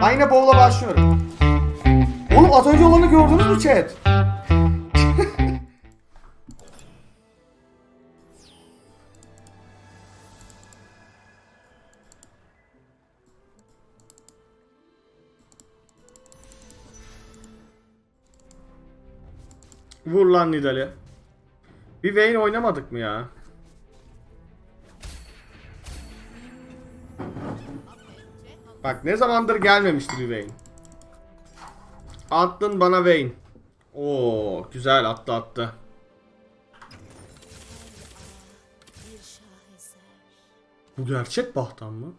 Yine bowl'a başlıyorum. Oğlum az önce olanı gördünüz mü chat? Vur lan Nidal'i. Bir Vayne oynamadık mı ya? Bak ne zamandır gelmemişti bir Vayne. Attın bana Vayne. Oo güzel attı attı. Bu gerçek bahtan mı?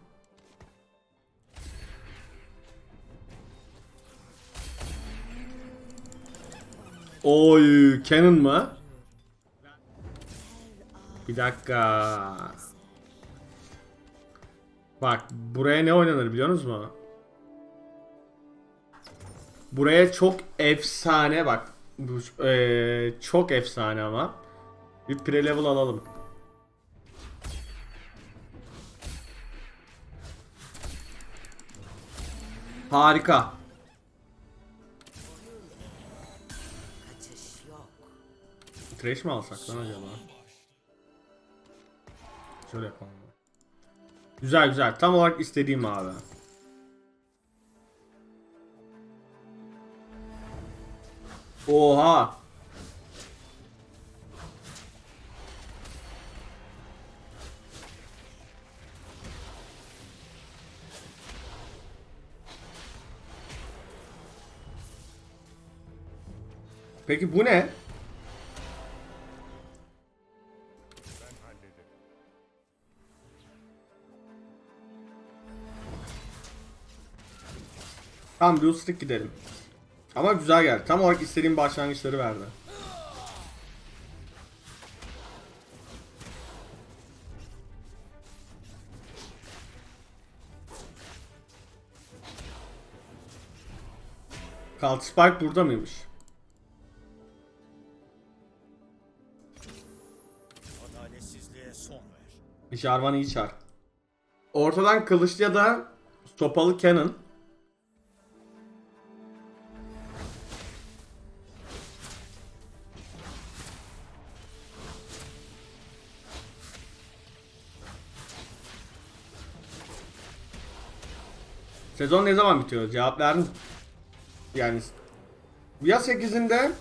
Oy Canon mı? Bir dakika. Bak buraya ne oynanır biliyor musunuz mu? Buraya çok efsane bak. Bu eee, çok efsane ama. Bir pre level alalım. Harika. Trash mi alsak lan acaba? Şöyle yapalım. Güzel güzel. Tam olarak istediğim abi. Oha. Peki bu ne? Tamam Blue Stick gidelim. Ama güzel geldi. Tam olarak istediğim başlangıçları verdi. Kalt Spike burada mıymış? Adaletsizliğe son ver. Jarvan iyi çar. Ortadan kılıçlı ya da sopalı cannon. Sezon ne zaman bitiyor? Cevap verin. Yani ya 8'inde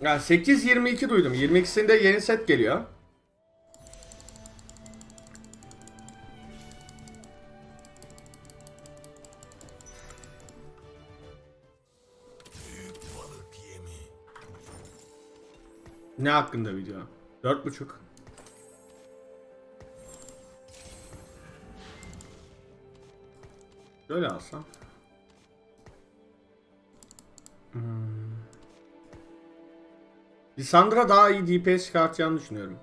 yani 8-22 duydum. 22'sinde yeni set geliyor. Ne hakkında video? 4.5 Böyle alsam. Hmm. Daha iyi DPS çıkartacağını düşünüyorum.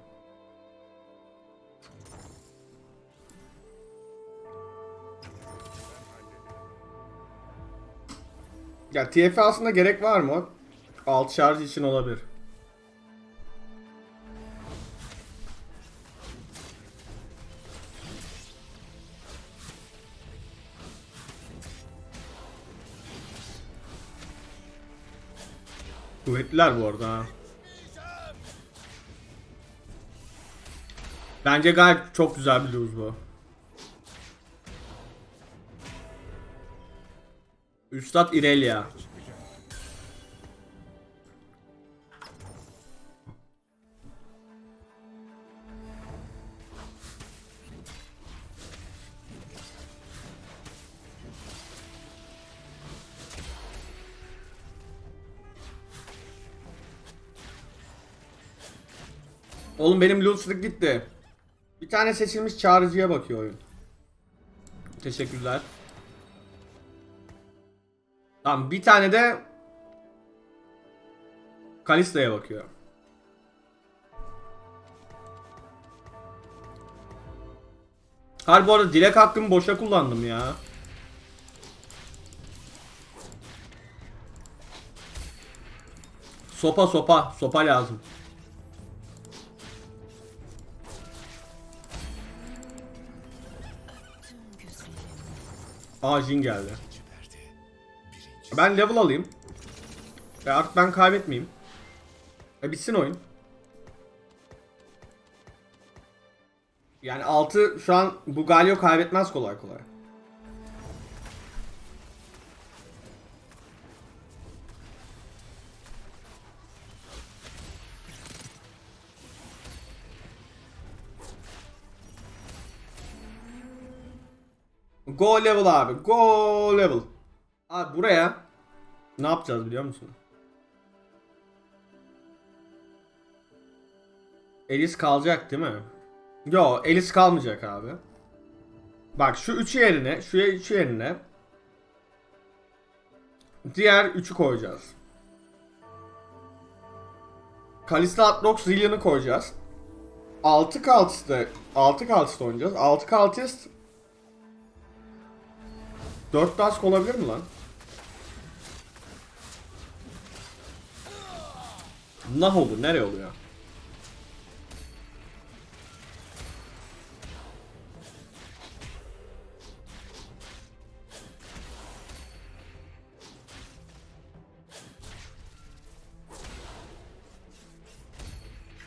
Ya TF aslında gerek var mı? Alt şarj için olabilir. Kuvvetliler bu arada. Bence gayet çok güzel bir lose bu. Üstad Irelia. Oğlum benim lootsluk gitti. Bir tane seçilmiş çağrıcıya bakıyor oyun. Teşekkürler. Tamam bir tane de Kalista'ya bakıyor. Harbi bu arada dilek hakkımı boşa kullandım ya. Sopa sopa sopa lazım. Aa Jin geldi. Ben level alayım. Ve artık ben kaybetmeyeyim. E bitsin oyun. Yani 6 şu an bu Galio kaybetmez kolay kolay. Go level abi. Go level. Abi buraya ne yapacağız biliyor musun? Elis kalacak değil mi? Yo Elis kalmayacak abi. Bak şu üçü yerine, şu üçü yerine diğer üçü koyacağız. Kalista Atrox Zillion'ı koyacağız. 6 Kaltist'te 6 Kaltist oynayacağız. 6 Kaltist 4 task olabilir mi lan? Nah olur. Nereye oluyor?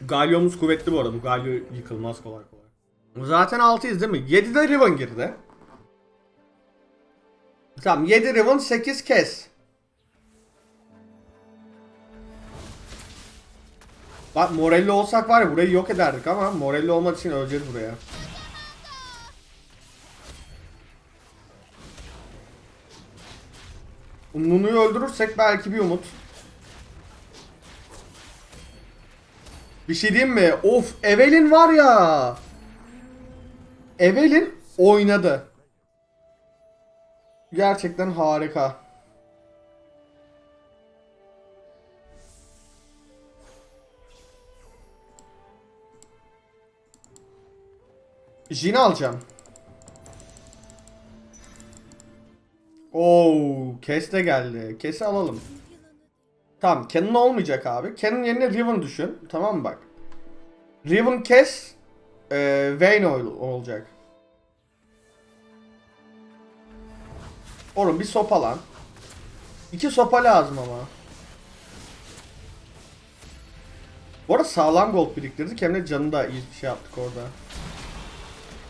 Galyomuz kuvvetli bu arada. Bu Galio yıkılmaz kolay kolay. Zaten 6'yız değil mi? 7'de Riven girdi. Tamam 7 Riven 8 kes. Bak Morelli olsak var ya burayı yok ederdik ama Morelli olmak için öleceğiz buraya. Nunu'yu öldürürsek belki bir umut. Bir şey diyeyim mi? Of Evelyn var ya. Evelyn oynadı. Gerçekten harika. Jin alacağım. Oo, Kes de geldi. Kes'i alalım. Tamam, Kennen olmayacak abi. Kennen yerine Riven düşün. Tamam mı bak? Riven Kes e, Vayne ol- olacak. Oğlum bir sopa lan. İki sopa lazım ama. Bu arada sağlam gold biriktirdik hem de canı da iyi bir şey yaptık orada.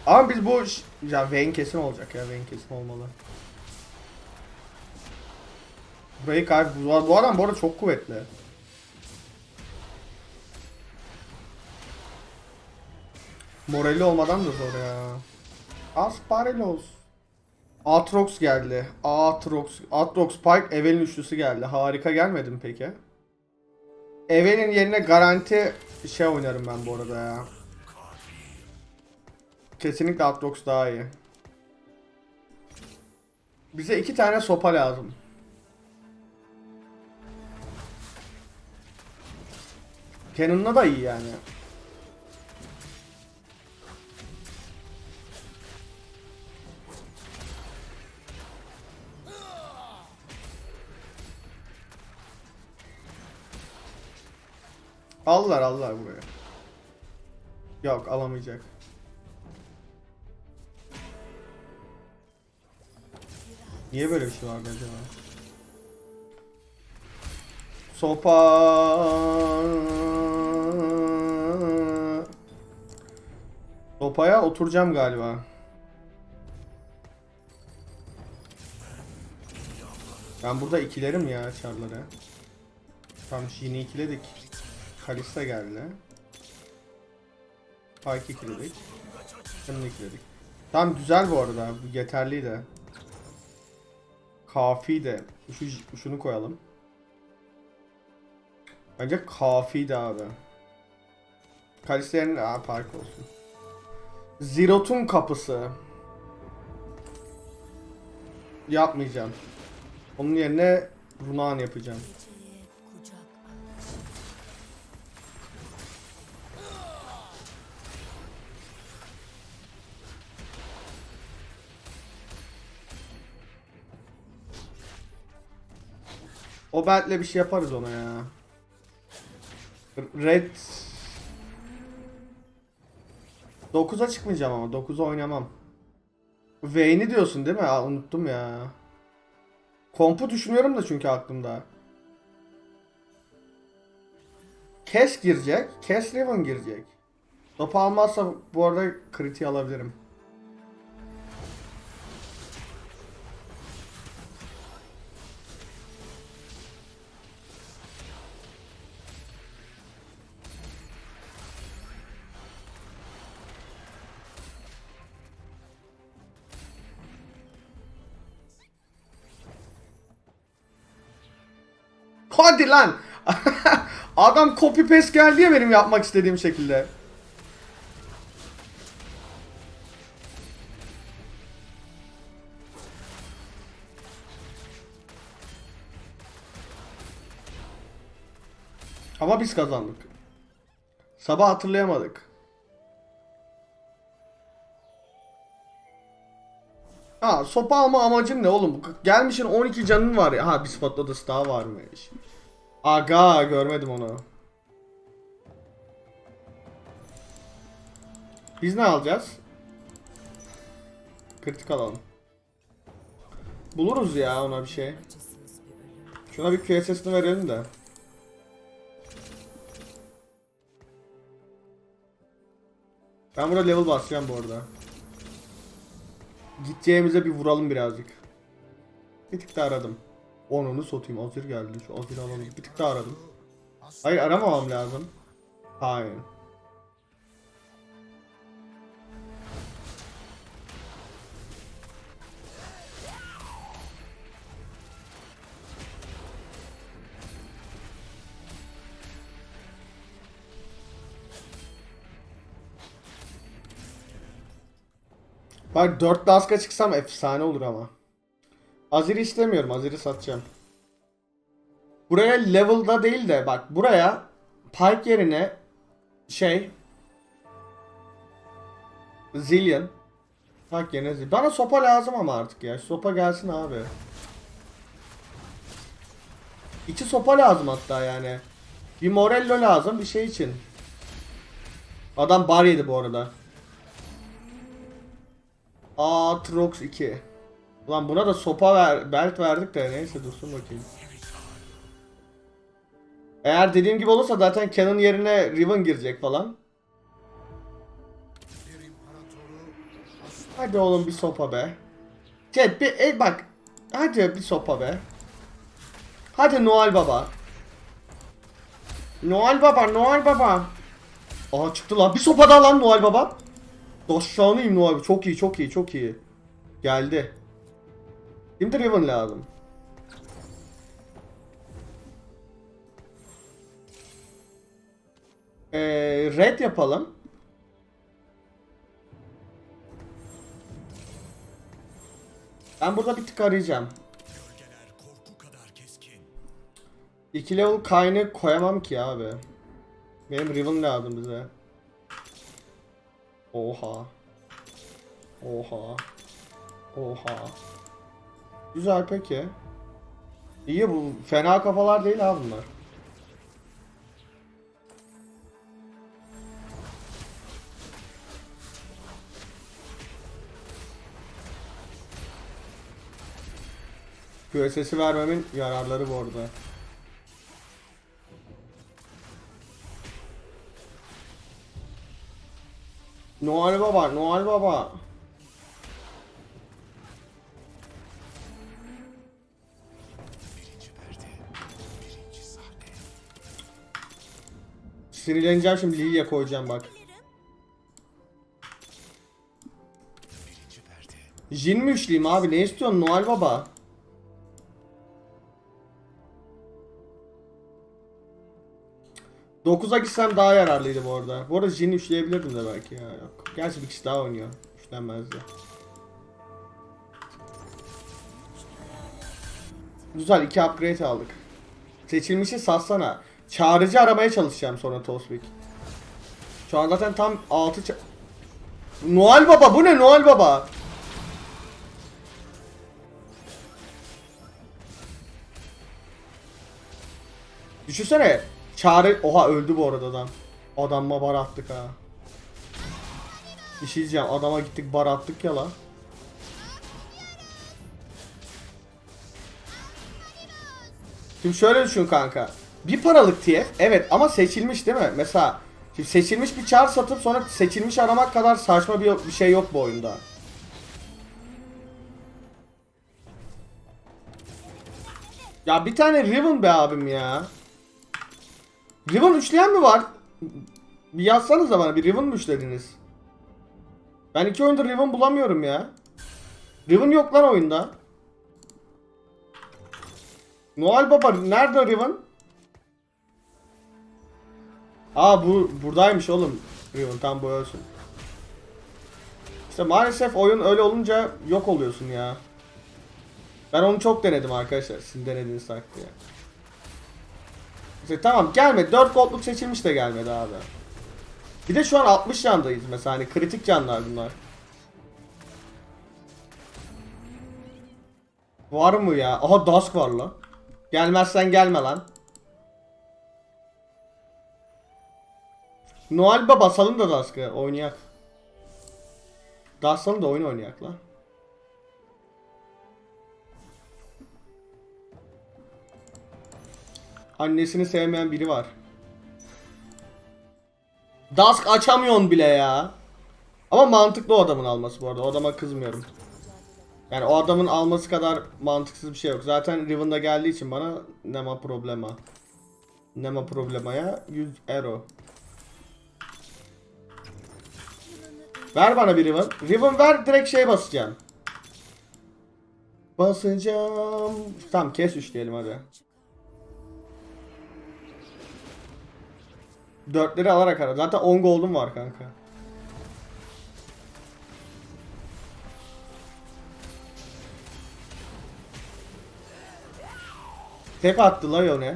Ama biz bu ya Vayne kesin olacak ya Vayne kesin olmalı. Burayı kayb bu, adam bu arada çok kuvvetli. Morali olmadan da zor ya. Asparelos. Atrox geldi. Atrox. Atrox Pike Evelyn üçlüsü geldi. Harika gelmedi mi peki? Evelyn yerine garanti şey oynarım ben bu arada ya. Kesinlikle Atrox daha iyi. Bize iki tane sopa lazım. Cannon'la da iyi yani. Allar allar buraya. Yok alamayacak. Niye böyle bir şey var acaba? Sopa. Sopaya oturacağım galiba. Ben burada ikilerim ya çarları. Tamam yine ikiledik. Kalista geldi. Pike ikiledik. Şimdi ikiledik. Tamam güzel bu arada. Bu yeterliydi. Kafi de. Şu, şunu koyalım. Bence kafiydi abi. Kalista'nın aa park olsun. Zirot'un kapısı. Yapmayacağım. Onun yerine Runan yapacağım. O beltle bir şey yaparız ona ya. Red 9'a çıkmayacağım ama 9'a oynamam. Vayne'i diyorsun değil mi? Aa, unuttum ya. Kompu düşünüyorum da çünkü aklımda. Kes girecek. Kes Riven girecek. Topu almazsa bu arada kritiği alabilirim. Hadi lan. Adam copy paste geldi ya benim yapmak istediğim şekilde. Ama biz kazandık. Sabah hatırlayamadık. Ha sopa alma amacın ne oğlum? Gelmişin 12 canın var ya. Ha bir spotla da daha varmış. Aga görmedim onu. Biz ne alacağız? Kritik alalım. Buluruz ya ona bir şey. Şuna bir QSS'ini verelim de. Ben burada level basacağım bu arada. Gideceğimize bir vuralım birazcık. Bir tık daha aradım. Onunu satayım. Azir geldi. Şu Azir'i alalım. Bir tık daha aradım. Hayır aramamam lazım. Hayır. Bak 4 daska çıksam efsane olur ama. Azir'i istemiyorum. Azir'i satacağım. Buraya level'da değil de bak buraya Pike yerine şey Zillion Pike yerine Zillion. Bana sopa lazım ama artık ya. Sopa gelsin abi. İki sopa lazım hatta yani. Bir Morello lazım bir şey için. Adam bar yedi bu arada. Aatrox 2. Ulan buna da sopa ver, belt verdik de neyse dursun bakayım. Eğer dediğim gibi olursa zaten Canon yerine Riven girecek falan. Hadi oğlum bir sopa be. Chat bir e, bak. Hadi bir sopa be. Hadi Noel Baba. Noel Baba, Noel Baba. Aa çıktı lan. Bir sopa daha lan Noel Baba. Aşağınıyım Noel. Çok iyi, çok iyi, çok iyi. Geldi. Şimdi Riven lazım. Ee, red yapalım. Ben burada bir tık arayacağım. 2 level kaynı koyamam ki abi. Benim Riven lazım bize. Oha. Oha. Oha. Güzel peki. İyi bu fena kafalar değil abi bunlar. QSS'i vermemin yararları bu arada. Noel Baba, Noel Baba. Sinirleneceğim şimdi Lily'ye koyacağım bak. Jin mi üçleyeyim abi ne istiyorsun Noel Baba? Dokuza gitsem daha yararlıydı bu arada. Bu arada Jin'i üçleyebilirdim de belki ya. Yok. Gerçi bir kişi daha oynuyor. Üçlenmezdi. Güzel iki upgrade aldık. Seçilmişi satsana. Çağrıcı aramaya çalışacağım sonra Tosbik. Şu an zaten tam 6 Noel Baba bu ne Noel Baba? Düşünsene. Çağrı... Oha öldü bu arada adam. Adamma bar attık ha. Bir şey diyeceğim. Adama gittik bar attık ya lan. Şimdi şöyle düşün kanka. Bir paralık TF evet ama seçilmiş değil mi? Mesela şimdi seçilmiş bir çar satıp sonra seçilmiş aramak kadar saçma bir, bir şey yok bu oyunda. Ya bir tane Riven be abim ya. Riven üçleyen mi var? Bir yazsanıza bana bir Riven mi üçlediniz? Ben iki oyundur Riven bulamıyorum ya. Riven yok lan oyunda. Noel Baba nerede Riven? Aa bu buradaymış oğlum. Riven tam bu ölsün. İşte maalesef oyun öyle olunca yok oluyorsun ya. Ben onu çok denedim arkadaşlar. Sizin denediğiniz taktiği. İşte tamam gelmedi. 4 goldluk seçilmiş de gelmedi abi. Bir de şu an 60 candayız mesela hani kritik canlar bunlar. Var mı ya? Aha Dusk var lan. Gelmezsen gelme lan. Noel Baba salın da Dusk'ı oynayak. Dusk salın da oyun oynayak lan. Annesini sevmeyen biri var. Dusk açamıyorsun bile ya. Ama mantıklı o adamın alması bu arada. O adama kızmıyorum. Yani o adamın alması kadar mantıksız bir şey yok. Zaten Riven'da geldiği için bana nema problema. Nema problemaya 100 euro. Ver bana bir Riven. Riven ver direkt şey basacağım. Basacağım. Tamam kes 3 diyelim hadi. Dörtleri alarak ara. Zaten 10 gold'um var kanka. Tek attı la Yone.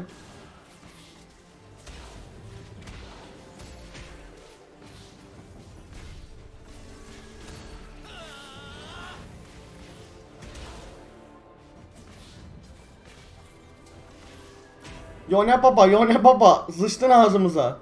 Yone baba, Yone baba. Sıçtın ağzımıza.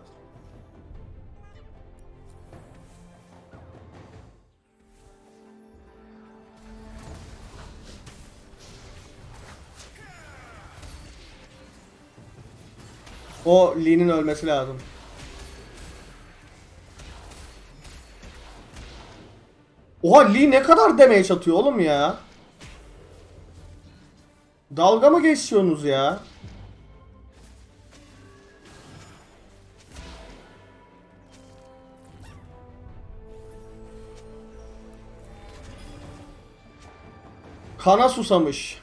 O Lee'nin ölmesi lazım. Oha Lee ne kadar damage atıyor oğlum ya? Dalga mı geçiyorsunuz ya? Kana susamış.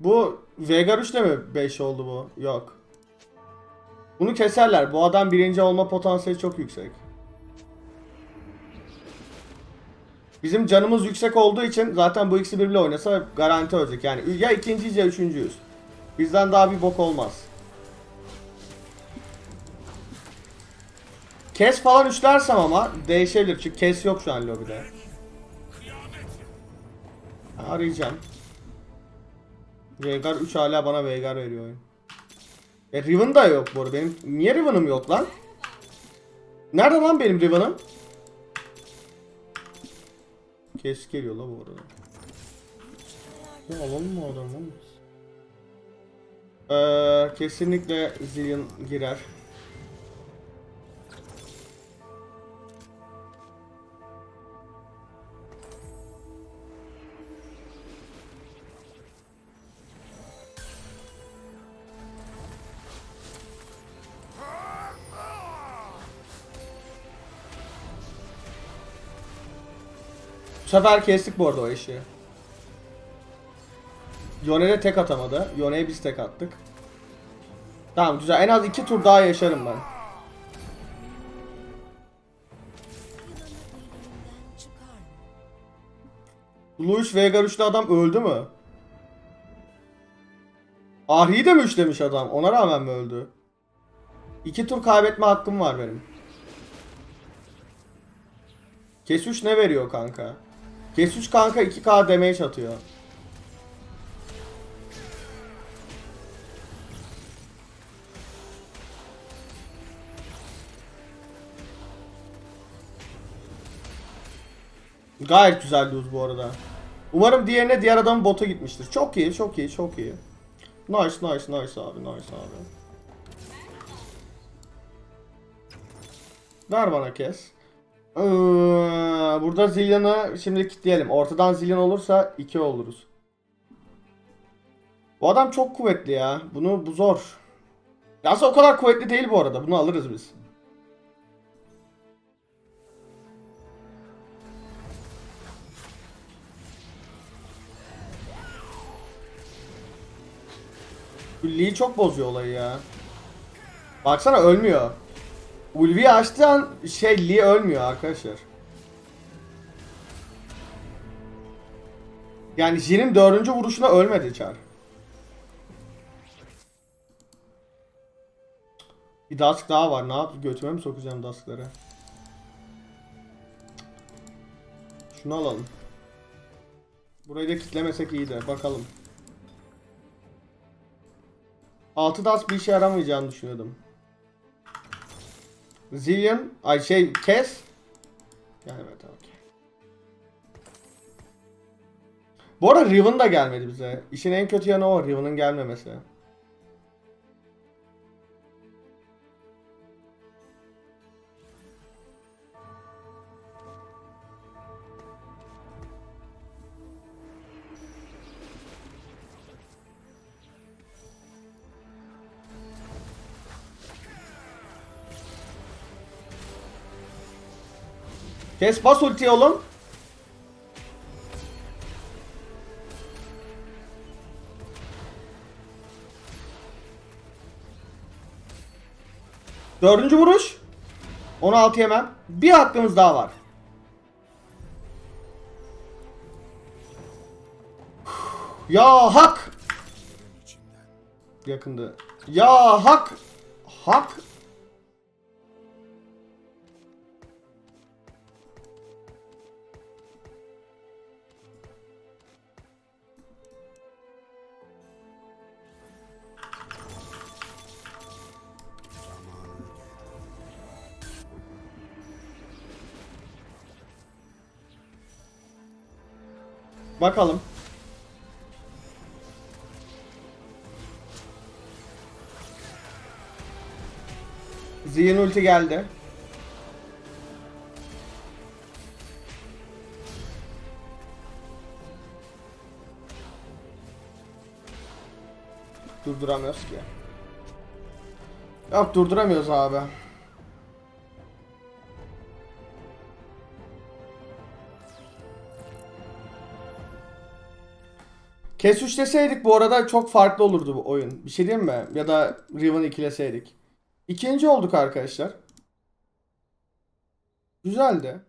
Bu Veigar 3'te mi 5 oldu bu? Yok. Bunu keserler. Bu adam birinci olma potansiyeli çok yüksek. Bizim canımız yüksek olduğu için zaten bu ikisi birbiriyle oynasa garanti ölecek. Yani ya ikinciyiz ya üçüncüyüz. Bizden daha bir bok olmaz. Kes falan üçlersem ama değişebilir. Çünkü kes yok şu an lobide. Arayacağım. Veigar 3 hala bana Veigar veriyor. E Riven da yok bu arada. Benim niye Riven'ım yok lan? Nerede lan benim Riven'ım? Kes geliyor la bu arada. Ya alalım mı adamı? Ee, kesinlikle Zillion girer. Sefer kestik bu arada o eşi. Yone de tek atamadı. Yone'ye biz tek attık. Tamam güzel. En az iki tur daha yaşarım ben. Luis Vega 3'lü adam öldü mü? Ahri'yi de mi üçlemiş adam? Ona rağmen mi öldü? İki tur kaybetme hakkım var benim. Kes 3 ne veriyor kanka? Kes 3 kanka 2k damage atıyor. Gayet güzel lose bu arada. Umarım diğerine diğer adamın bota gitmiştir. Çok iyi, çok iyi, çok iyi. Nice nice nice abi nice abi. Ver bana kes. Ee, burada Zillion'ı şimdi kilitleyelim. Ortadan Zillion olursa 2 oluruz. Bu adam çok kuvvetli ya. Bunu bu zor. Aslında o kadar kuvvetli değil bu arada. Bunu alırız biz. Lee çok bozuyor olayı ya. Baksana ölmüyor. Ulvi'yi açtığı şey Lee ölmüyor arkadaşlar. Yani Jin'in dördüncü vuruşuna ölmedi Char. Bir Dusk daha var. Ne yapayım? Götüme mi sokacağım Dusk'ları? Şunu alalım. Burayı da kitlemesek iyi de. Bakalım. 6 Dusk bir işe yaramayacağını düşünüyordum. Zillion, ay şey kes. Yani evet okey. Bu arada Riven da gelmedi bize. İşin en kötü yanı o Riven'ın gelmemesi. Kes bas ultiyi oğlum. Dördüncü vuruş. 16 yemem. Bir hakkımız daha var. Ya hak. Yakındı. Ya hak. Hak. Bakalım. Zihin ulti geldi. Durduramıyoruz ki. Yok durduramıyoruz abi. Kes 3 deseydik bu arada çok farklı olurdu bu oyun. Bir şey diyeyim mi? Ya da Riven ikileseydik. İkinci olduk arkadaşlar. Güzeldi.